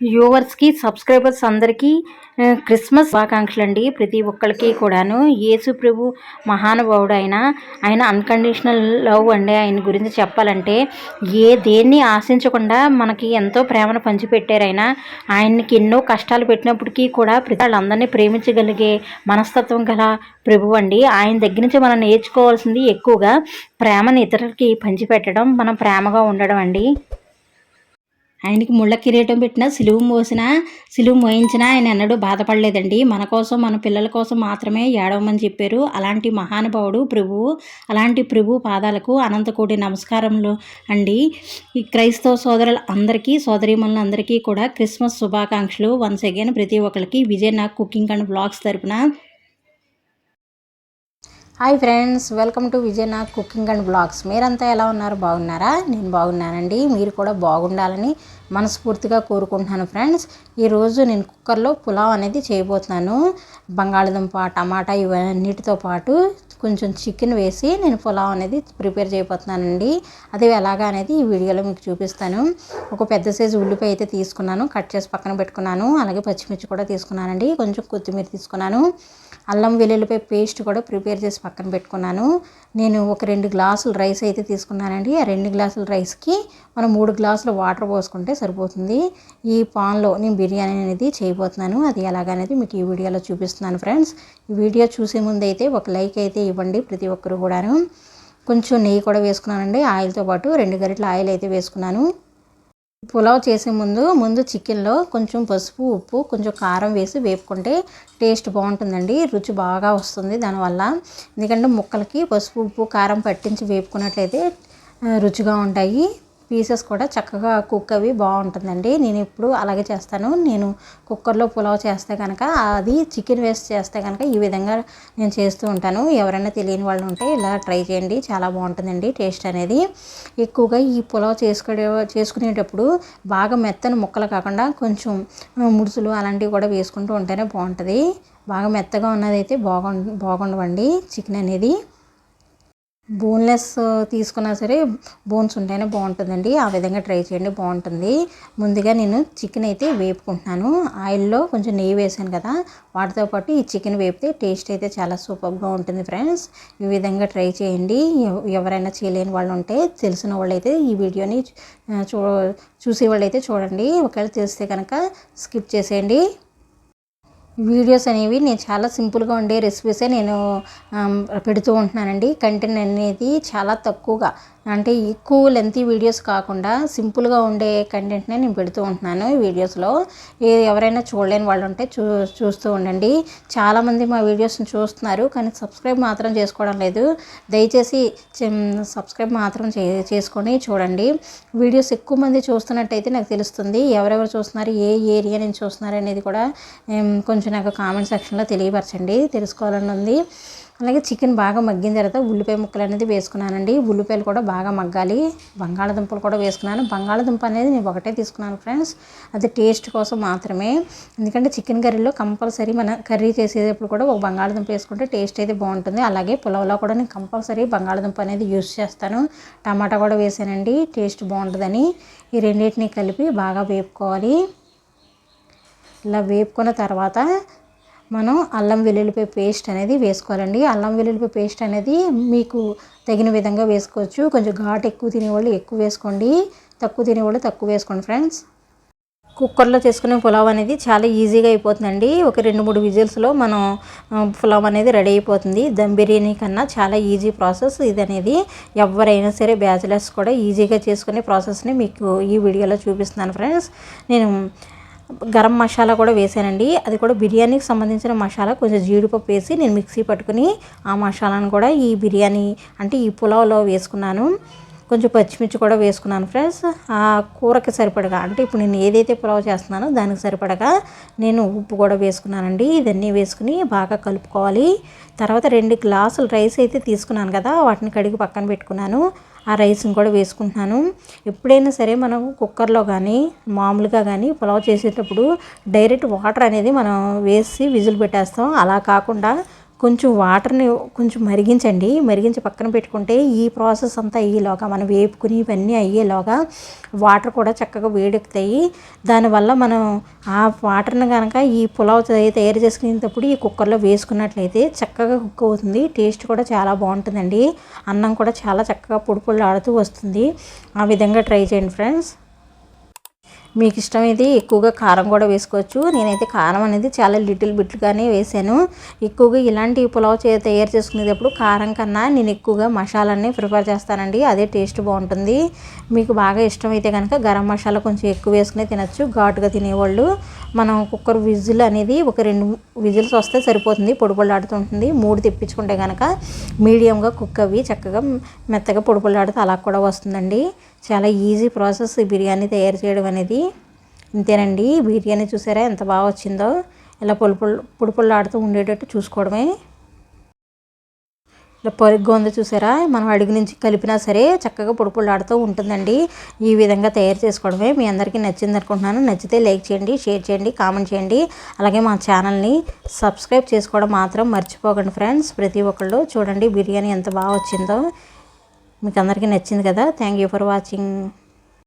వ్యూవర్స్కి సబ్స్క్రైబర్స్ అందరికీ క్రిస్మస్ శుభాకాంక్షలు అండి ప్రతి ఒక్కరికి కూడాను యేసు ప్రభు మహానుభావుడు ఆయన ఆయన అన్కండిషనల్ లవ్ అండి ఆయన గురించి చెప్పాలంటే ఏ దేన్ని ఆశించకుండా మనకి ఎంతో ప్రేమను పంచిపెట్టారు ఆయన ఆయనకి ఎన్నో కష్టాలు పెట్టినప్పటికీ కూడా ప్రతి వాళ్ళందరినీ ప్రేమించగలిగే మనస్తత్వం గల ప్రభు అండి. ఆయన దగ్గర నుంచి మనం నేర్చుకోవాల్సింది ఎక్కువగా ప్రేమను ఇతరులకి పంచిపెట్టడం మనం ప్రేమగా ఉండడం అండి. ఆయనకి ముళ్ళ కిరీటం పెట్టిన సిలువు మోసినా సిలువు మోయించినా ఆయన ఎన్నడూ బాధపడలేదండి. మన కోసం మన పిల్లల కోసం మాత్రమే ఏడవమని చెప్పారు. అలాంటి మహానుభావుడు ప్రభువు. అలాంటి ప్రభు పాదాలకు అనంతకోటి నమస్కారములు అండి. ఈ క్రైస్తవ సోదరులు అందరికీ సోదరీమణులందరికీ కూడా క్రిస్మస్ శుభాకాంక్షలు. వన్స్ అగైన్ ప్రతి ఒక్కరికి విజయ్ నాకు కుకింగ్ అండ్ బ్లాగ్స్ తరపున హాయ్ ఫ్రెండ్స్ వెల్కమ్ టు విజయనా కుకింగ్ అండ్ బ్లాగ్స్. మీరంతా ఎలా ఉన్నారు? బాగున్నారా? నేను బాగున్నానండి. మీరు కూడా బాగుండాలని మనస్ఫూర్తిగా కోరుకుంటున్నాను ఫ్రెండ్స్. ఈరోజు నేను కుక్కర్లో పులావ్ అనేది చేయబోతున్నాను. బంగాళదుంప టమాటా ఇవన్నిటితో పాటు కొంచెం చికెన్ వేసి నేను పులావ్ అనేది ప్రిపేర్ చేయబోతున్నానండి. అది ఎలాగా అనేది ఈ వీడియోలో మీకు చూపిస్తాను. ఒక పెద్ద సైజు ఉల్లిపాయ అయితే తీసుకున్నాను. కట్ చేసి పక్కన పెట్టుకున్నాను. అలాగే పచ్చిమిర్చి కూడా తీసుకున్నానండి. కొంచెం కొత్తిమీర తీసుకున్నాను. అల్లం వెల్లుల్లిపాయ పేస్ట్ కూడా ప్రిపేర్ చేసి పక్కన పెట్టుకున్నాను. నేను ఒక రెండు గ్లాసులు రైస్ అయితే తీసుకున్నానండి. ఆ రెండు గ్లాసుల రైస్కి మనం మూడు గ్లాసులు వాటర్ పోసుకుంటే సరిపోతుంది. ఈ పాన్లో నేను బిర్యానీ అనేది చేయబోతున్నాను. అది ఎలాగనేది మీకు ఈ వీడియోలో చూపిస్తున్నాను ఫ్రెండ్స్. ఈ వీడియో చూసే ముందు అయితే ఒక లైక్ అయితే ఇవ్వండి ప్రతి ఒక్కరు కూడాను. కొంచెం నెయ్యి కూడా వేసుకున్నానండి. ఆయిల్తో పాటు రెండు గరిటల ఆయిల్ అయితే వేసుకున్నాను. పులావ్ చేసే ముందు ముందు చికెన్లో కొంచెం పసుపు ఉప్పు కొంచెం కారం వేసి వేపుకుంటే టేస్ట్ బాగుంటుందండి. రుచి బాగా వస్తుంది దానివల్ల. ఎందుకంటే ముక్కలకి పసుపు ఉప్పు కారం పట్టించి వేపుకున్నట్లయితే రుచిగా ఉంటాయి. పీసెస్ కూడా చక్కగా కుక్ అవి బాగుంటుందండి. నేను ఇప్పుడు అలాగే చేస్తాను. నేను కుక్కర్లో పులావ్ చేస్తే కనుక అది చికెన్ వేస్ట్ చేస్తే కనుక ఈ విధంగా నేను చేస్తూ ఉంటాను. ఎవరైనా తెలియని వాళ్ళు ఉంటే ఇలా ట్రై చేయండి. చాలా బాగుంటుందండి టేస్ట్ అనేది. ఎక్కువగా ఈ పులావ్ చేసుకునే చేసుకునేటప్పుడు బాగా మెత్తని ముక్కలు కాకుండా కొంచెం ముడుసులు అలాంటివి కూడా వేసుకుంటూ ఉంటేనే బాగుంటుంది. బాగా మెత్తగా ఉన్నదైతే బాగుండ బాగుండవండి చికెన్ అనేది. బోన్లెస్ తీసుకున్నా సరే బోన్స్ ఉంటేనే బాగుంటుందండి. ఆ విధంగా ట్రై చేయండి బాగుంటుంది. ముందుగా నేను చికెన్ అయితే వేపుకుంటున్నాను. ఆయిల్లో కొంచెం నెయ్యి వేసాను కదా వాటితో పాటు ఈ చికెన్ వేపితే టేస్ట్ అయితే చాలా సూపర్గా ఉంటుంది ఫ్రెండ్స్. ఈ విధంగా ట్రై చేయండి. ఎవరైనా చేయలేని వాళ్ళు ఉంటే తెలిసిన వాళ్ళైతే ఈ వీడియోని చూ చూసే అయితే చూడండి. ఒకవేళ తెలిస్తే కనుక స్కిప్ చేసేయండి. వీడియోస్ అనేవి నేను చాలా సింపుల్గా ఉండే రెసిపీసే నేను పెడుతూ ఉంటున్నానండి. కంటెంట్ అనేది చాలా తక్కువగా. అంటే ఎక్కువ లెంతీ వీడియోస్ కాకుండా సింపుల్గా ఉండే కంటెంట్నే నేను పెడుతూ ఉంటున్నాను ఈ వీడియోస్లో ఎవరైనా చూడలేని వాళ్ళు ఉంటే చూ చూస్తూ ఉండండి. చాలామంది మా వీడియోస్ని చూస్తున్నారు కానీ సబ్స్క్రైబ్ మాత్రం చేసుకోవడం లేదు. దయచేసి సబ్స్క్రైబ్ మాత్రం చే చేసుకొని చూడండి. వీడియోస్ ఎక్కువ మంది చూస్తున్నట్టయితే నాకు తెలుస్తుంది ఎవరెవరు చూస్తున్నారు ఏ ఏరియా నుంచి చూస్తున్నారు అనేది కూడా కొంచెం నాకు కామెంట్ సెక్షన్లో తెలియపరచండి తెలుసుకోవాలని ఉంది. అలాగే చికెన్ బాగా మగ్గిన తర్వాత ఉల్లిపాయ ముక్కలు అనేది వేసుకున్నానండి. ఉల్లిపాయలు కూడా బాగా మగ్గాలి. బంగాళదుంపలు కూడా వేసుకున్నాను. బంగాళదుంప అనేది నేను ఒకటే తీసుకున్నాను ఫ్రెండ్స్. అది టేస్ట్ కోసం మాత్రమే. ఎందుకంటే చికెన్ కర్రీలో కంపల్సరీ మన కర్రీ చేసేటప్పుడు కూడా ఒక బంగాళదుంప వేసుకుంటే టేస్ట్ అయితే బాగుంటుంది. అలాగే పులావ్లో కూడా నేను కంపల్సరీ బంగాళదుంప అనేది యూస్ చేస్తాను. టమాటా కూడా వేసానండి. టేస్ట్ బాగుంటుందని. ఈ రెండింటిని కలిపి బాగా వేపుకోవాలి. ఇలా వేపుకున్న తర్వాత మనం అల్లం వెల్లుల్లిపాయ పేస్ట్ అనేది వేసుకోవాలండి. అల్లం వెల్లుల్లిపాయ పేస్ట్ అనేది మీకు తగిన విధంగా వేసుకోవచ్చు. కొంచెం ఘాటు ఎక్కువ తినేవాళ్ళు ఎక్కువ వేసుకోండి. తక్కువ తినేవాళ్ళు తక్కువ వేసుకోండి ఫ్రెండ్స్. కుక్కర్లో చేసుకునే పులావ్ అనేది చాలా ఈజీగా అయిపోతుందండి. ఒక రెండు మూడు విజిల్స్లో మనం పులావ్ అనేది రెడీ అయిపోతుంది. దమ్ బిర్యానీ కన్నా చాలా ఈజీ ప్రాసెస్ ఇది అనేది. ఎవరైనా సరే బ్యాచిలర్స్ కూడా ఈజీగా చేసుకునే ప్రాసెస్ని మీకు ఈ వీడియోలో చూపిస్తున్నాను ఫ్రెండ్స్. నేను గరం మసాలా కూడా వేసానండి. అది కూడా బిర్యానీకి సంబంధించిన మసాలా. కొంచెం జీడిపప్పు వేసి నేను మిక్సీ పట్టుకుని ఆ మసాలాను కూడా ఈ బిర్యానీ అంటే ఈ పులావ్లో వేసుకున్నాను. కొంచెం పచ్చిమిర్చి కూడా వేసుకున్నాను ఫ్రెండ్స్. ఆ కూరకి సరిపడగా అంటే ఇప్పుడు నేను ఏదైతే పులావ్ చేస్తున్నానో దానికి సరిపడగా నేను ఉప్పు కూడా వేసుకున్నానండి. ఇదన్నీ వేసుకుని బాగా కలుపుకోవాలి. తర్వాత రెండు గ్లాసులు రైస్ అయితే తీసుకున్నాను కదా వాటిని కడిగి పక్కన పెట్టుకున్నాను. ఆ రైస్ని కూడా వేసుకుంటున్నాను. ఎప్పుడైనా సరే మనం కుక్కర్లో కానీ మామూలుగా కానీ పులావ్ చేసేటప్పుడు డైరెక్ట్ వాటర్ అనేది మనం వేసి విజిల్ పెట్టేస్తాం. అలా కాకుండా కొంచెం వాటర్ని కొంచెం మరిగించండి. మరిగించి పక్కన పెట్టుకుంటే ఈ ప్రాసెస్ అంతా అయ్యేలోగా మనం వేపుకుని ఇవన్నీ అయ్యేలోగా వాటర్ కూడా చక్కగా వేడెక్కుతాయి. దానివల్ల మనం ఆ వాటర్ని కనుక ఈ పులావ్ తయారు చేసుకునేటప్పుడు ఈ కుక్కర్లో వేసుకున్నట్లయితే చక్కగా కుక్ అవుతుంది. టేస్ట్ కూడా చాలా బాగుంటుందండి. అన్నం కూడా చాలా చక్కగా పొడి పొడి వస్తుంది. ఆ విధంగా ట్రై చేయండి ఫ్రెండ్స్. మీకు ఇష్టమైతే ఎక్కువగా కారం కూడా వేసుకోవచ్చు. నేనైతే కారం అనేది చాలా లిటిల్ బిట్లుగానే వేసాను. ఎక్కువగా ఇలాంటి పులావ్ చే తయారు చేసుకునేటప్పుడు కారం కన్నా నేను ఎక్కువగా మసాలాన్ని ప్రిపేర్ చేస్తానండి. అదే టేస్ట్ బాగుంటుంది. మీకు బాగా ఇష్టమైతే కనుక గరం మసాలా కొంచెం ఎక్కువ వేసుకుని తినచ్చు. ఘాటుగా తినేవాళ్ళు. మనం కుక్కర్ విజిల్ అనేది ఒక రెండు విజిల్స్ వస్తే సరిపోతుంది. పొడి పొడిలాడుతుంటుంది మూడు తెప్పించుకుంటే కనుక మీడియంగా కుక్ అవి చక్కగా మెత్తగా పొడి అలా కూడా వస్తుందండి. చాలా ఈజీ ప్రాసెస్ ఈ బిర్యానీ తయారు చేయడం అనేది. ఇంతేనండి బిర్యానీ చూసారా ఎంత బాగా వచ్చిందో? ఇలా పొడి పొడి పొడి ఉండేటట్టు చూసుకోవడమే. ఇలా పొరుగ్గా ఉందో చూసారా? మనం అడుగు నుంచి కలిపినా సరే చక్కగా పొడి పొడిలాడుతూ ఉంటుందండి. ఈ విధంగా తయారు చేసుకోవడమే. మీ అందరికీ నచ్చింది అనుకుంటున్నాను. నచ్చితే లైక్ చేయండి షేర్ చేయండి కామెంట్ చేయండి. అలాగే మా ఛానల్ని సబ్స్క్రైబ్ చేసుకోవడం మాత్రం మర్చిపోకండి ఫ్రెండ్స్. ప్రతి ఒక్కళ్ళు చూడండి బిర్యానీ ఎంత బాగా వచ్చిందో. మీకు అందరికీ నచ్చింది కదా? Thank you for watching.